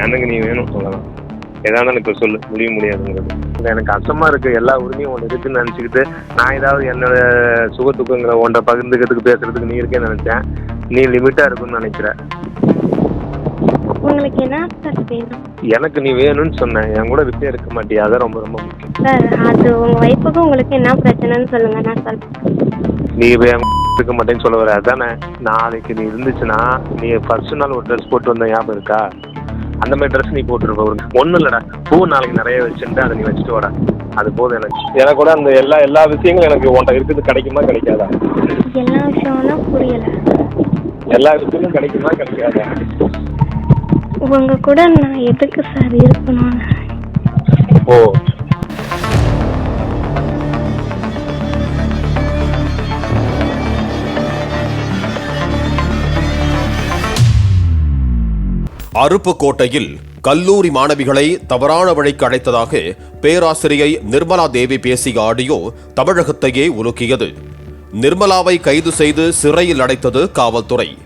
எனக்கு நீ வேணும் சொல்லலாம். எதா இருந்தாலும் இப்போ சொல்லு முடிய முடியாதுங்கிறது. இல்லை எனக்கு கஷ்டமா இருக்கு. எல்லா உரிமையும் ஒன்று இருக்குன்னு நினச்சிக்கிட்டு நான் ஏதாவது என்னோட சுக துக்கங்களை ஒன்றை பகிர்ந்துக்கிறதுக்கு பேசுறதுக்கு நீ இருக்கேன்னு நினச்சேன். நீ லிமிட்டாக இருக்குன்னு நினைக்கிற. உங்களுக்கு என்ன சார் வேணும்? எனக்கு நீ வேணும்னு சொன்னேன் என் கூட விட்டே இருக்க மாட்டியா? அதான் ரொம்ப ரொம்ப முக்கியம். சார் அது உங்க ஒய்ஃபுக்கும் உங்களுக்கு என்ன பிரச்சனைன்னு சொல்லுங்க. நான் சொல்றேன். நீ இப்ப என் இருக்க மாட்டேன்னு சொல்ல வர. அதானே? நாளைக்கு நீ இருந்துச்சுன்னா நீ ஃபர்ஸ்ட் நாள் ஒரு ட்ரெஸ் போட்டு வந்த ஞாபகம் இருக்கா? அந்த மாதிரி ட்ரெஸ் நீ போட்டுருப்ப ஒரு ஒன்றும் இல்லைடா. பூ நாளைக்கு நிறைய வச்சுட்டு அதை நீ வச்சுட்டு வாடா. அது போதும் எனக்கு. எனக்கு கூட அந்த எல்லா எல்லா விஷயங்களும் எனக்கு உன்ட்ட இருக்குது. கிடைக்குமா கிடைக்காதா? எல்லா விஷயம்னா புரியல. எல்லா விஷயமும் கிடைக்குமா கிடைக்காதா? உங்க கூட நான் எதுக்கு சார் இருக்கணும்? ஓ. அருப்புக்கோட்டையில் கல்லூரி மாணவிகளை தவறான வழிக்கு அழைத்ததாக பேராசிரியை நிர்மலா தேவி பேசிய ஆடியோ தமிழகத்தையே உலுக்கியது. நிர்மலாவை கைது செய்து சிறையில் அடைத்தது காவல்துறை.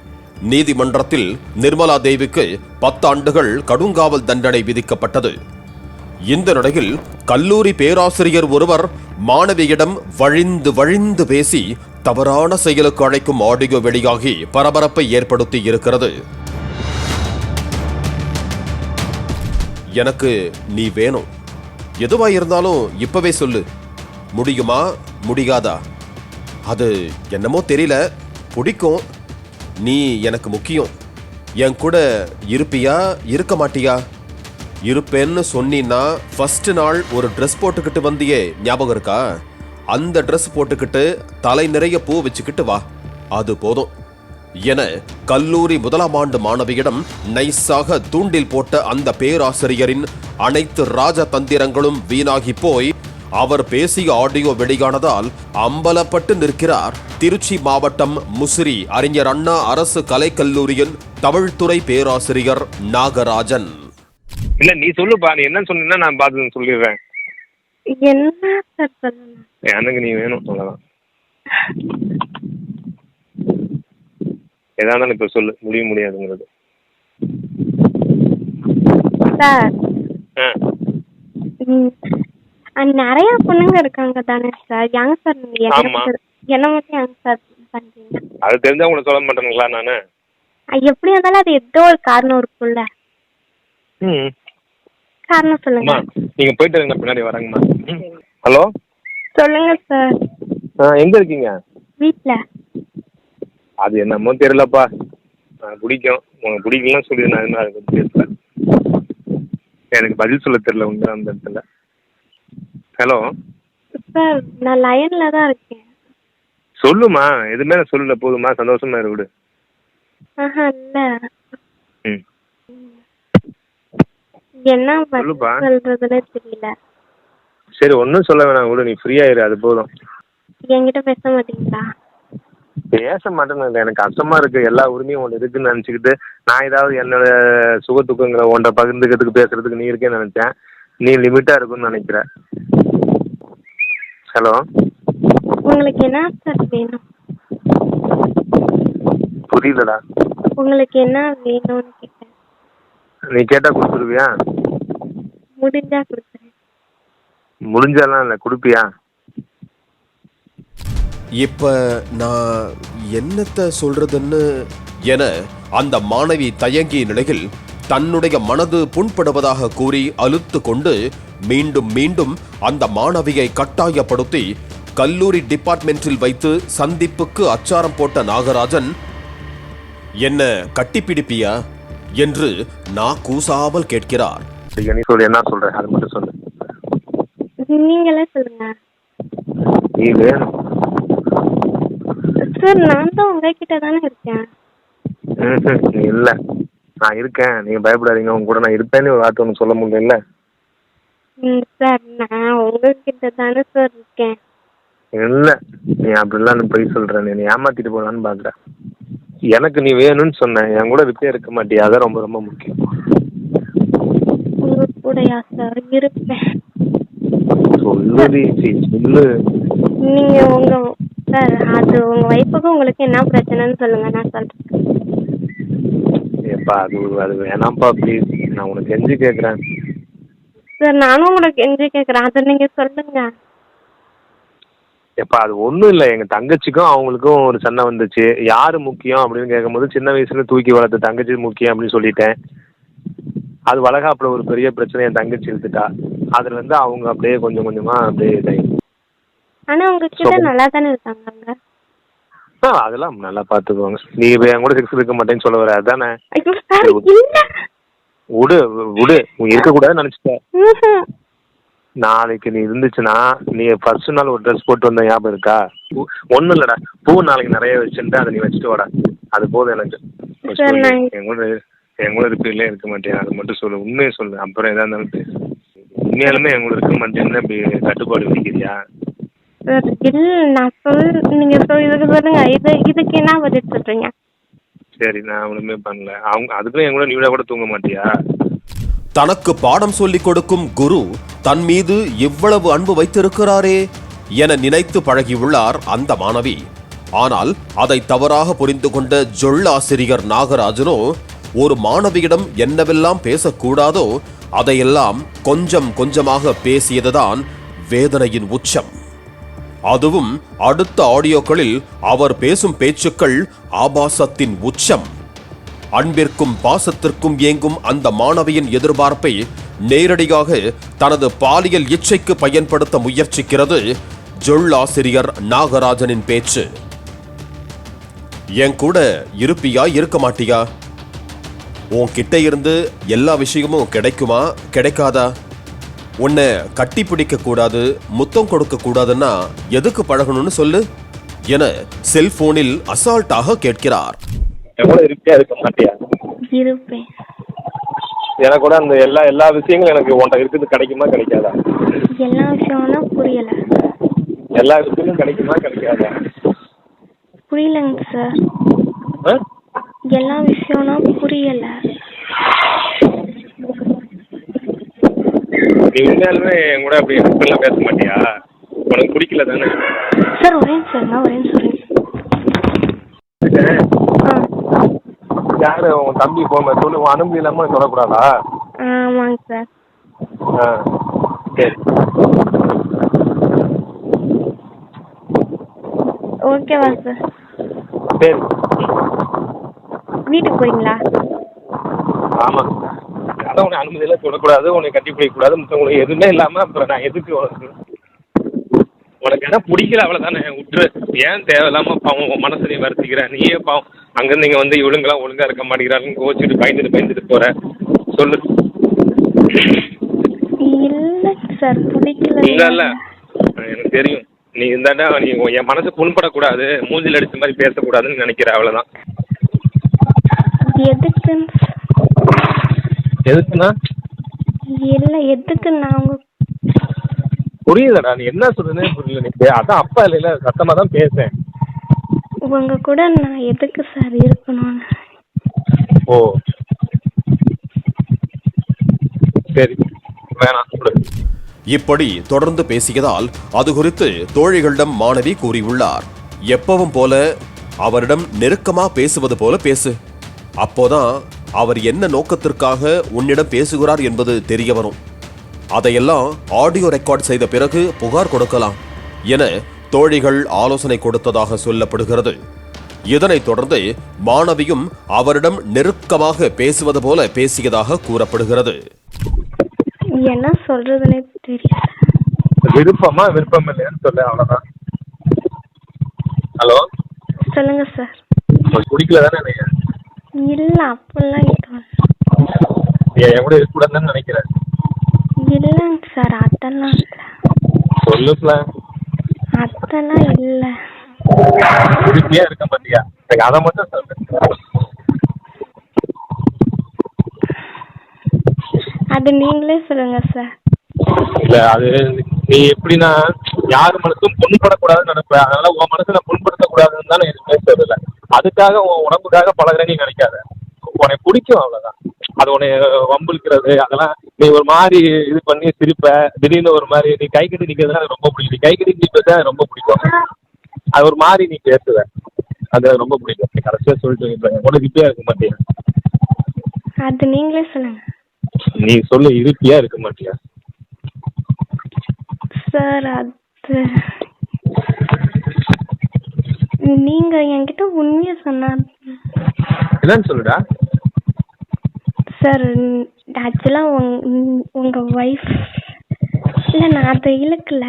நீதிமன்றத்தில் நிர்மலா தேவிக்கு பத்தாண்டுகள் கடுங்காவல் தண்டனை விதிக்கப்பட்டது. இந்த நிலையில் கல்லூரி பேராசிரியர் ஒருவர் மாணவியிடம் வழிந்து வழிந்து பேசி தவறான செயலுக்கு அழைக்கும் ஆடியோ வெளியாகி பரபரப்பை ஏற்படுத்தி இருக்கிறது. எனக்கு நீ வேணும். எதுவா இருந்தாலும் இப்பவே சொல்லு. முடியுமா? முடியாதா? அது என்னமோ தெரியல. பிடிக்கும். நீ எனக்கு முக்கியம். என் கூட இருப்பியா? இருக்க மாட்டியா? இருப்பேன்னு சொன்னீன்னா ஃபஸ்ட்டு நாள் ஒரு ட்ரெஸ் போட்டுக்கிட்டு வந்தியே. ஞாபகம் இருக்கா? அந்த ட்ரெஸ் போட்டுக்கிட்டு தலை நிறைய பூ வச்சுக்கிட்டு வா. அது போதும். என கல்லூரி முதலாம் ஆண்டு மாணவியிடம் நைஸாக தூண்டில் போட்ட அந்த பேராசிரியரின் அனைத்து ராஜதந்திரங்களும் வீணாகி போய் அவர் பேசிய ஆடியோ வெளியானதால் அம்பலப்பட்டு நிற்கிறார். திருச்சி மாவட்டம் முசிறி அறிஞர் அண்ணா அரசு கலைக்கல்லூரியின் தமிழ்துறை பேராசிரியர் நாகராஜன். இல்லை நீ சொல்லுப்பா. நீ என்ன சொன்னீங்கன்னா நான் பார்த்து சொல்லிடுறேன். என்ன சார் சொல்லணும் எனக்கு நீ வேணும் சொல்லலாம் எதா இருந்தாலும் இப்போ சொல்லு முடிய முடியாதுங்கிறது. சார். ஆ. நிறைய பொண்ணுங்க இருக்காங்க தானே சார். யங் சார் என்ன ஆமா. மட்டும்- என்ன மட்டும் யங் சார் பண்றீங்க? அது தெரிஞ்சா உங்களுக்கு சொல்ல மாட்டேனுங்களா நான்? அஹ் எப்படி இருந்தாலும் அது ஏதோ ஒரு காரணம் இருக்கும்ல. ம். காரணம் சொல்லுங்க. அம்மா நீங்க போயிட்டு இருங்க பின்னாடி வரேங்கம்மா. ம். ஹலோ? சொல்லுங்க சார். ஆ எங்க இருக்கீங்க? வீட்ல. அது என்னமோ தெரியலப்பா. பிடிக்கும் உனக்கு பிடிக்கலாம் சொல்லி நான் என்ன அதை பத்தி பேசல. எனக்கு பதில் சொல்ல தெரியல உங்க அந்த இடத்துல. ஹலோ சார் நான் லைன்ல தான் இருக்கேன். சொல்லுமா. எதுவுமே நான் சொல்லல. போதுமா? சந்தோஷமா இரு விடு. ஆஹா இல்ல. ம். என்ன பதில் சொல்லுப்பா. சொல்றதுன்னே தெரியல. சரி ஒன்றும் சொல்ல வேணாம். விடு. நீ ஃப்ரீயா இரு அது போதும். என்கிட்ட பேச மாட்டீங்களா? பேச மாட்டேன்னு எனக்கு கஷ்டமா இருக்கு. எல்லா உரிமையும் ஒன்று இருக்குன்னு நினச்சிக்கிட்டு நான் ஏதாவது என்னோட சுக துக்கங்களை ஒன்றை பகிர்ந்துக்கிறதுக்கு பேசுறதுக்கு நீ இருக்கேன்னு நினைச்சேன். நீ லிமிட்டா இருக்குன்னு நினைக்கிற. ஹலோ உங்களுக்கு என்ன சார் வேணும்? புரியலடா. உங்களுக்கு என்ன வேணும்னு கேட்டேன். நீ கேட்டா கொடுத்துருவியா? முடிஞ்சா கொடுக்குறேன். முடிஞ்சாலாம் இல்லை. கொடுப்பியா? இப்ப நான் என்னத்த சொல்றதுன்னு என அந்த மாணவி தயங்கிய நிலையில் தன்னுடைய மனது புண்படுவதாக கூறி அலுத்து கொண்டு மீண்டும் மீண்டும் அந்த மாணவியை கட்டாயப்படுத்தி கல்லூரி டிபார்ட்மெண்டில் வைத்து சந்திப்புக்கு அச்சாரம் போட்ட நாகராஜன் என்ன கட்டிப்பிடிப்பியா? என்று நான் கூசாமல் கேட்கிறார். நீ சொல்லு என்ன சொல்ற? அது மட்டும் சொல்லு. நீங்களே சொல்லுங்க. நீ வேணும். சார் நான் தான் உங்ககிட்ட தானே இருக்கேன். நீ இல்லை. நான் இருக்கேன். நீங்க பயப்படாதீங்க. உங்க கூட நான் இருப்பேன்னு ஒரு வார்த்தை ஒன்று சொல்ல முடியல ம், சார் நான் உங்ககிட்ட தானே சார் இருக்கேன். இல்லை. நீ அப்படிலாம் நீ பொய் சொல்ற நீ என்னை ஏமாத்திட்டு போகலான்னு பார்க்குற எனக்கு நீ வேணும்னு சொன்னேன் என் கூட விட்டே இருக்க மாட்டியா? அதான் ரொம்ப ரொம்ப முக்கியம். உங்க கூடயா சார் இருப்பேன். சொல்லுடி சி, சொல்லு. நீங்க உங்க சார் அது உங்க ஒய்ஃபுக்கும் உங்களுக்கு என்ன பிரச்சனைன்னு சொல்லுங்க நான் சொல்றேன். ஏப்பா அது அது வேணாம்ப்பா ப்ளீஸ் நான் உனக்கு கெஞ்சி கேட்குறேன் சார் நானும் உங்களுக்கு கெஞ்சி கேட்குறேன் அதை நீங்கள் சொல்லுங்க. எப்பா அது ஒன்றும் இல்லை. எங்கள் தங்கச்சிக்கும் அவங்களுக்கும் ஒரு சண்டை வந்துச்சு. யார் முக்கியம் அப்படின்னு கேட்கும்போது சின்ன வயசுல தூக்கி வளர்த்த தங்கச்சி முக்கியம் அப்படின்னு சொல்லிட்டேன். அது வளகாப்புல ஒரு பெரிய பிரச்சனை என் தங்கச்சி எடுத்துட்டா அதுல இருந்து அவங்க அப்படியே கொஞ்சம் கொஞ்சமாக அப்படியே இதாகி ஆனால் உங்ககிட்ட. நல்லா தானே இருக்காங்க அவங்க ஆ அதெல்லாம் நல்லா பார்த்துக்குவாங்க நீ இப்போ என் கூட செக்ஸ் இருக்க மாட்டேன்னு சொல்ல வர அதானே? ஐயோ சார் இல்லை. விடு விடு. நீ இருக்கக்கூடாதுன்னு நினச்சிட்ட. நாளைக்கு நீ இருந்துச்சுன்னா நீ ஃபர்ஸ்ட் நாள் ஒரு ட்ரெஸ் போட்டு வந்த ஞாபகம் இருக்கா? ஒன்றும் இல்லைடா. பூ நாளைக்கு நிறைய வச்சுட்டு அதை நீ வச்சுட்டு வாடா. அது போதும் எனக்கு. சொல்லு. நான்- என் கூட என் கூட இருப்பீங்களே இருக்க மாட்டேன். அது மட்டும் சொல்லு. உண்மையை சொல்லு. அப்புறம் எதா இருந்தாலும் உண்மையாலுமே என் கூட இருக்க மாட்டேன்னு இப்படி கட்டுப்பாடு விதிக்கிறியா? சார் இல்லை நான் சொல் நீங்கள் சொல் இதுக்கு சொல்லுங்க. இது இதுக்கு என்ன பதில் சொல்கிறீங்க சரி நான் ஒன்றுமே பண்ணல. அவங்க அதுக்குன்னு என் கூட நீ கூட தூங்க மாட்டியா? தனக்கு பாடம் சொல்லிக் கொடுக்கும் குரு தன் மீது இவ்வளவு அன்பு வைத்திருக்கிறாரே என நினைத்து பழகியுள்ளார் அந்த மாணவி. ஆனால் அதை தவறாக புரிந்து கொண்ட ஜொல்லாசிரியர் நாகராஜனோ ஒரு மாணவியிடம் என்னவெல்லாம் பேசக்கூடாதோ அதையெல்லாம் கொஞ்சம் கொஞ்சமாக பேசியதுதான் வேதனையின் உச்சம். அதுவும் அடுத்த ஆடியோக்களில் அவர் பேசும் பேச்சுக்கள் ஆபாசத்தின் உச்சம். அன்பிற்கும் பாசத்திற்கும் ஏங்கும் அந்த மாணவியின் எதிர்பார்ப்பை நேரடியாக தனது பாலியல் இச்சைக்கு பயன்படுத்த முயற்சிக்கிறது ஜொல்லாசிரியர் நாகராஜனின் பேச்சு. என் கூட இருப்பியா இருக்க மாட்டியா? உன்கிட்ட இருந்து எல்லா விஷயமும் கிடைக்குமா கிடைக்காதா? உன்னை கட்டி பிடிக்க கூடாது முத்தம் கொடுக்க கூடாதுன்னா எதுக்கு பழகணும்னு சொல்லு என செல்போனில் அசால்ட்டாக கேட்கிறார். கூட இருப்பியா இருக்க மாட்டியா? இருப்பேன். எனக்கு கூட அந்த எல்லா எல்லா விஷயங்களும் எனக்கு உன்கிட்ட இருக்குது கிடைக்குமா கிடைக்காதா? எல்லா விஷயம்னா புரியலை. எல்லா விஷயமும் கிடைக்குமா கிடைக்காதா? புரியலங்க சார். ஆ? எல்லா விஷயம்னா புரியலை. நீ உண்மையாலுமே என் கூட அப்படி எப்படிலாம் பேச மாட்டியா? உனக்கு பிடிக்கல தானே? சார் ஒரே நிமிஷம் ஒரே நிமிஷம் யாரு? உன் தம்பி போன சொல்லு உன் அனுமதி இல்லாம சொல்லக்கூடாதா? ஆமாங்க சார். ஆ சரி. ஓகேவா சார்? சரி. வீட்டுக்கு போறீங்களா? ஆமா அதான் உனக்கு அனுமதி எல்லாம் சொல்லக்கூடாது உன்னை கட்டி பிடிக்கக்கூடாது மற்றவங்களுக்கு எதுவுமே இல்லாம அப்புறம் நான் எதுக்கு உனக்கு? உனக்கு என்ன பிடிக்கல அவ்வளோதானே விட்டுரு. ஏன் தேவையில்லாம பாவம் உன் மனசை நீ வருத்திக்கிற? நீயே பாவம். அங்கேருந்து இங்கே வந்து இவளுங்கெல்லாம் ஒழுங்கா இருக்க மாட்டேங்கிறாருன்னு கோச்சிட்டு பயந்துட்டு பயந்துட்டு போற. சொல்லு. இல்லை சார் பிடிக்கல. இல்ல இல்ல எனக்கு தெரியும். நீ இருந்தாண்டா நீ என் மனசு புண்படக்கூடாது மூஞ்சில் அடிச்ச மாதிரி பேசக்கூடாதுன்னு நினைக்கிற அவ்வளவுதான். எதுக்குன்னு எதுக்குன்னா இல்லை உங்க நீ என்ன சொல்றதுனே புரியல பே- அதான் அப்பா இல்லைல்ல சத்தமா தான் பேசேன் உங்க கூட நான் எதுக்கு சார் இருக்கணும்னு ஓ. சரி வேணாம் விடு. இப்படி தொடர்ந்து பேசியதால் அது குறித்து தோழிகளிடம் மாணவி கூறியுள்ளார். எப்பவும் போல அவரிடம் நெருக்கமா பேசுவது போல பேசு. அப்போதான் அவர் என்ன நோக்கத்திற்காக உன்னிடம் பேசுகிறார் என்பது தெரிய வரும். அதையெல்லாம் ஆடியோ ரெக்கார்ட் செய்த பிறகு புகார் கொடுக்கலாம் என தோழிகள் ஆலோசனை கொடுத்ததாக சொல்லப்படுகிறது. இதனைத் தொடர்ந்து மாணவியும் அவரிடம் நெருக்கமாக பேசுவது போல பேசியதாக கூறப்படுகிறது. என்ன சொல்றதுன்னே தெரியல. விருப்பமா விருப்பம் இல்லையான்னு சொல்லு அவ்வளவுதான். ஹலோ? சொல்லுங்க சார். உங்களுக்கு பிடிக்கல தானே இல்ல அப்படிலாம் என் கூட இருக்கக்கூடாதுன்னு நினைக்கிறேன். இல்லைங்க சார் அதெல்லாம் இல்லை. சொல்லு பிளான் அதெல்லாம் இல்லை. உறுதியா இருக்க மாட்டியா எனக்கு அதை மட்டும் சொல்லு அது நீங்களே சொல்லுங்க சார். இல்ல அது நீ எப்படின்னா யார் மனசும் புண்படக்கூடாதுன்னு நினைப்ப. அதனால உன் மனசுல புண்படுத்தக்கூடாதுன்னு தான் நான் எதுவுமே சொல்லல. அதுக்காக உன் உடம்புக்காக பழகுறேன்னு நினைக்காத. உனக்கு பிடிக்கும் அவ்வளவுதான். அது உன்னை வம்பிழுக்கிறது அதெல்லாம் நீ ஒரு மாதிரி இது பண்ணி சிரிப்ப திடீர்னு ஒரு மாதிரி நீ கை கட்டி நிக்கிறதுலாம் எனக்கு ரொம்ப பிடிக்கும். நீ கை கட்டி நிற்பது எனக்கு ரொம்ப பிடிக்கும். அது ஒரு மாதிரி நீ பேசுவ. அது எனக்கு ரொம்ப பிடிக்கும். நீ கடைசியா சொல்லிட்டு. உனக்கு இப்பயே இருக்க மாட்டேன் அது நீங்களே சொல்லுங்க. நீ சொல்லு இருப்பியா இருக்க மாட்டியா? சார் அது நீங்க என்கிட்ட உண்மையை சொன்னா. என்னன்னு சொல்லுடா? சார் ஆக்சுவலா உங்க ஒய்ஃப் இல்ல நான் அதை இழுக்கல.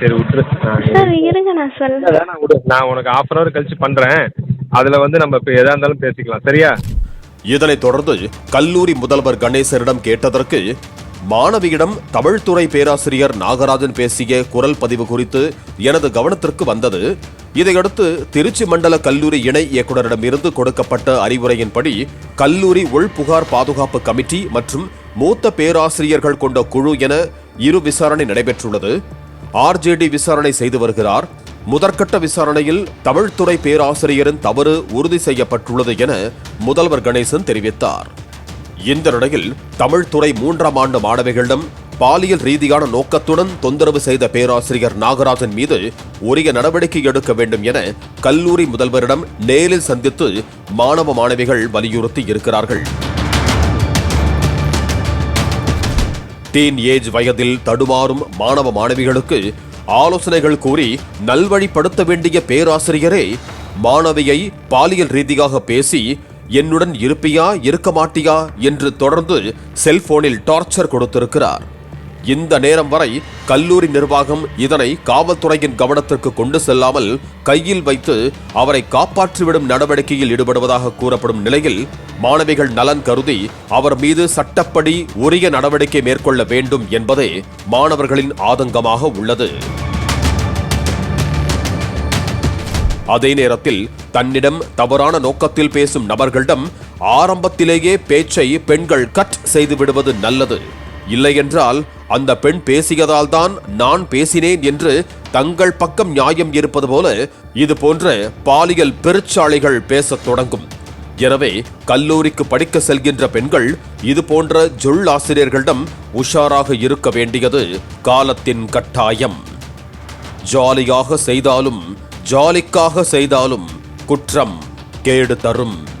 சரி விட்டுரு. நான் சார் இருங்க நான் சொல்ல வேணாம் விடு. நான் உனக்கு ஆஃப் அன் அவர் கழிச்சு பண்றேன். அதுல வந்து நம்ம இப்போ எதா இருந்தாலும் பேசிக்கலாம். சரியா? இதனைத் தொடர்ந்து கல்லூரி முதல்வர் கணேசரிடம் கேட்டதற்கு மாணவியிடம் தமிழ்துறை பேராசிரியர் நாகராஜன் பேசிய குரல் பதிவு குறித்து எனது கவனத்திற்கு வந்தது. இதையடுத்து திருச்சி மண்டல கல்லூரி இணை இயக்குநரிடமிருந்து கொடுக்கப்பட்ட அறிவுரையின்படி கல்லூரி உள்புகார் பாதுகாப்பு கமிட்டி மற்றும் மூத்த பேராசிரியர்கள் கொண்ட குழு என இரு விசாரணை நடைபெற்றுள்ளது. ஆர்ஜேடி விசாரணை செய்து வருகிறார். முதற்கட்ட விசாரணையில் தமிழ்துறை பேராசிரியரின் தவறு உறுதி செய்யப்பட்டுள்ளது என முதல்வர் கணேசன் தெரிவித்தார். இந்த நிலையில் தமிழ்துறை மூன்றாம் ஆண்டு மாணவிகளிடம் பாலியல் ரீதியான நோக்கத்துடன் தொந்தரவு செய்த பேராசிரியர் நாகராஜன் மீது உரிய நடவடிக்கை எடுக்க வேண்டும் என கல்லூரி முதல்வரிடம் நேரில் சந்தித்து மாணவ மாணவிகள் வலியுறுத்தி இருக்கிறார்கள். டீன் ஏஜ் வயதில் தடுமாறும் மாணவ மாணவிகளுக்கு ஆலோசனைகள் கூறி நல்வழிப்படுத்த வேண்டிய பேராசிரியரே மாணவியை பாலியல் ரீதியாக பேசி என்னுடன் இருப்பியா இருக்க மாட்டியா என்று தொடர்ந்து செல்போனில் டார்ச்சர் கொடுத்திருக்கிறார். இந்த நேரம் வரை கல்லூரி நிர்வாகம் இதனை காவல்துறையின் கவனத்திற்கு கொண்டு செல்லாமல் கையில் வைத்து அவரை காப்பாற்றிவிடும் நடவடிக்கையில் ஈடுபடுவதாக கூறப்படும் நிலையில் மாணவிகள் நலன் கருதி அவர் மீது சட்டப்படி உரிய நடவடிக்கை மேற்கொள்ள வேண்டும் என்பதே மாணவர்களின் ஆதங்கமாக உள்ளது. அதே நேரத்தில் தன்னிடம் தவறான நோக்கத்தில் பேசும் நபர்களிடம் ஆரம்பத்திலேயே பேச்சை பெண்கள் கட் செய்து விடுவது நல்லது. இல்லையென்றால் அந்த பெண் பேசியதால் தான் நான் பேசினேன் என்று தங்கள் பக்கம் நியாயம் இருப்பது போல இது போன்ற பாலியல் பெருச்சாளிகள் பேசத் தொடங்கும். எனவே கல்லூரிக்கு படிக்க செல்கின்ற பெண்கள் இது போன்ற ஜொல் ஆசிரியர்களிடம் உஷாராக இருக்க வேண்டியது காலத்தின் கட்டாயம். ஜாலியாக செய்தாலும் ஜாலிக்காக செய்தாலும் குற்றம் கேடு தரும்.